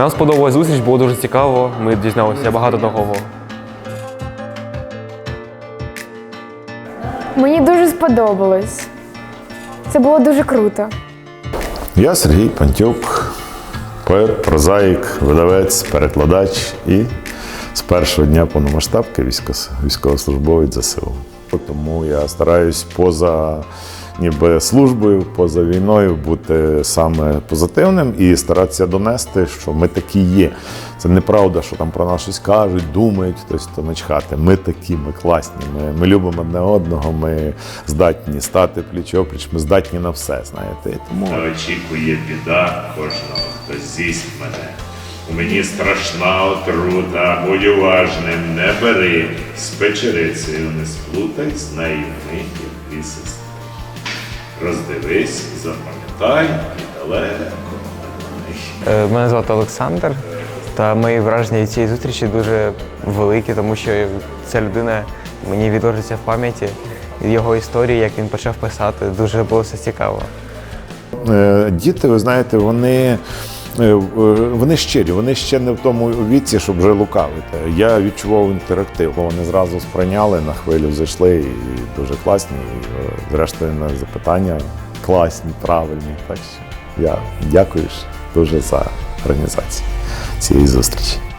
Нам сподобалась зустріч, було дуже цікаво. Ми дізналися багато нового. Мені дуже сподобалось. Це було дуже круто. Я Сергій Пантюк, поет, прозаїк, видавець, перекладач і з першого дня повномасштабки військовослужбовець ЗСУ. Тому я стараюсь поза ніби службою, поза війною бути саме позитивним і старатися донести, що ми такі є. Це неправда, що там про нас щось кажуть, думають, хтось то начхати. Ми такі, ми класні, ми, ми любимо одне одного, ми здатні стати пліч-опліч, ми здатні на все, знаєте. Тому Та очікує біда кожного, хто з'їсть мене. Мені страшна отрута, будь уважним, не бери, з печерицею не сплутай, з нею миті дві сестри. Роздивись, запам'ятай і далеко. не Е, Мене звати Олександр, та мої враження від цієї зустрічі дуже великі, тому що ця людина мені відложиться в пам'яті. Його історії, як він почав писати, дуже було все цікаво. Е, Діти, ви знаєте, вони, вони щирі, вони ще не в тому віці, щоб вже лукавити. Я відчував інтерактив, вони зразу сприйняли, на хвилю зайшли і дуже класні. І, е, зрештою, на запитання класні, правильні. Так що я дякую дуже за організацію цієї зустрічі.